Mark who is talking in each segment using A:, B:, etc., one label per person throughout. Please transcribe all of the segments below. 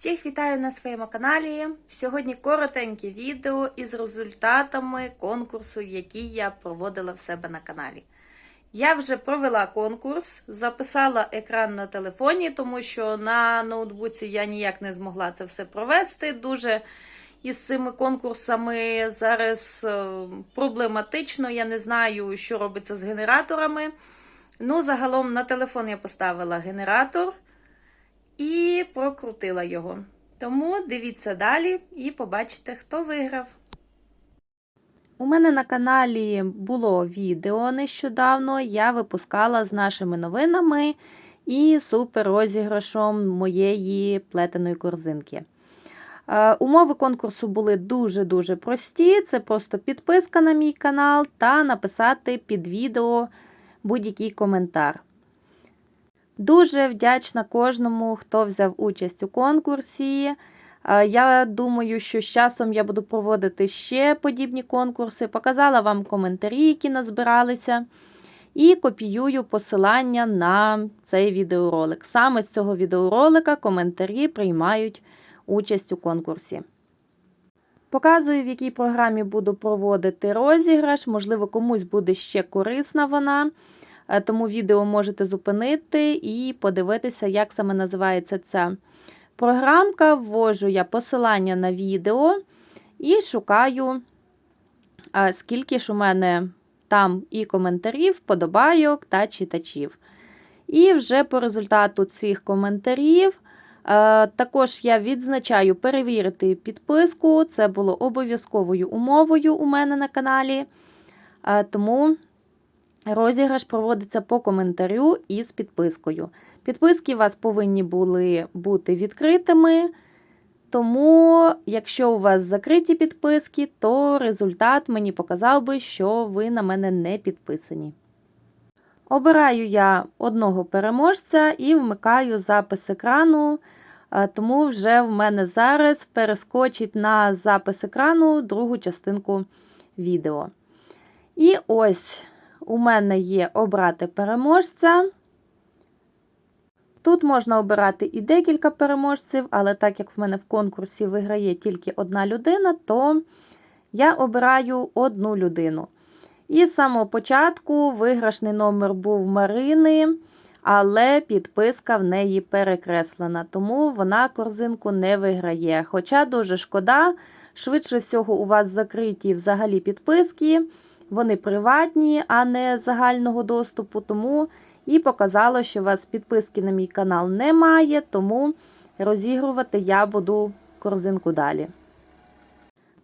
A: Всіх вітаю на своєму каналі. Сьогодні коротеньке відео із результатами конкурсу, який я проводила в себе на каналі. Я вже провела конкурс, записала екран на телефоні, тому що на ноутбуці я ніяк не змогла це все провести. Дуже із цими конкурсами зараз е, проблематично. Я не знаю, що робиться з генераторами. Ну, загалом на телефон я поставила генератор прокрутила його. Тому дивіться далі і побачите, хто виграв. У мене на каналі було відео нещодавно. Я випускала з нашими новинами і супер розіграшом моєї плетеної корзинки. Е, Умови конкурсу були дуже-дуже прості. Це просто підписка на мій канал та написати під відео будь-який коментар. Дуже вдячна кожному, хто взяв участь у конкурсі. Я думаю, що з часом я буду проводити ще подібні конкурси. Показала вам коментарі, які назбиралися, і копіюю посилання на цей відеоролик. Саме з цього відеоролика коментарі приймають участь у конкурсі. Показую, в якій програмі буду проводити розіграш. Можливо, комусь буде ще корисна вона. Е, Тому відео можете зупинити і подивитися, як саме називається ця програмка. Ввожу я посилання на відео і шукаю, е, скільки ж у мене там і коментарів, вподобайок та читачів. І вже по результату цих коментарів. Е, Також я відзначаю перевірити підписку. Це було обов'язковою умовою у мене на каналі. Тому розіграш проводиться по коментарю із підпискою. Підписки у вас повинні були бути відкритими. Тому, якщо у вас закриті підписки, то результат мені показав би, що ви на мене не підписані. Обираю я одного переможця і вмикаю запис екрану, е, тому вже в мене зараз перескочить на запис екрану другу частинку відео. І ось у мене є обрати переможця. Тут можна обирати і декілька переможців, але так як в мене в конкурсі виграє тільки одна людина, то я обираю одну людину. І з самого початку виграшний номер був Марини, але підписка в неї перекреслена, тому вона корзинку не виграє. Хоча дуже шкода, швидше всього, у вас закриті взагалі підписки, вони приватні, а не загального доступу. Тому і показало, що у вас підписки на мій канал немає, тому розігрувати я буду корзинку далі.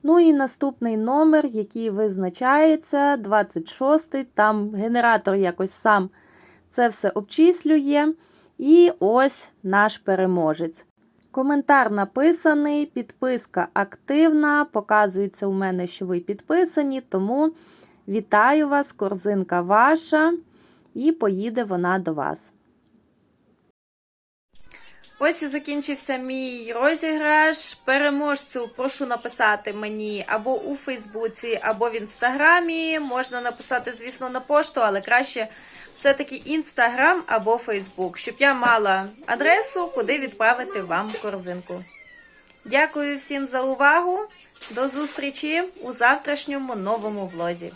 A: Ну і наступний номер, який визначається, 26-й, там генератор якось сам це все обчислює. І ось наш переможець. Коментар написаний, підписка активна. Показується у мене, що ви підписані, тому вітаю вас, корзинка ваша, і поїде вона до вас. Ось і закінчився мій розіграш. Переможцю прошу написати мені або у Фейсбуці, або в інстаграмі. Можна написати, звісно, на пошту, але краще все-таки інстаграм або Фейсбук, щоб я мала адресу, куди відправити вам корзинку. Дякую всім за увагу. До зустрічі у завтрашньому новому влозі.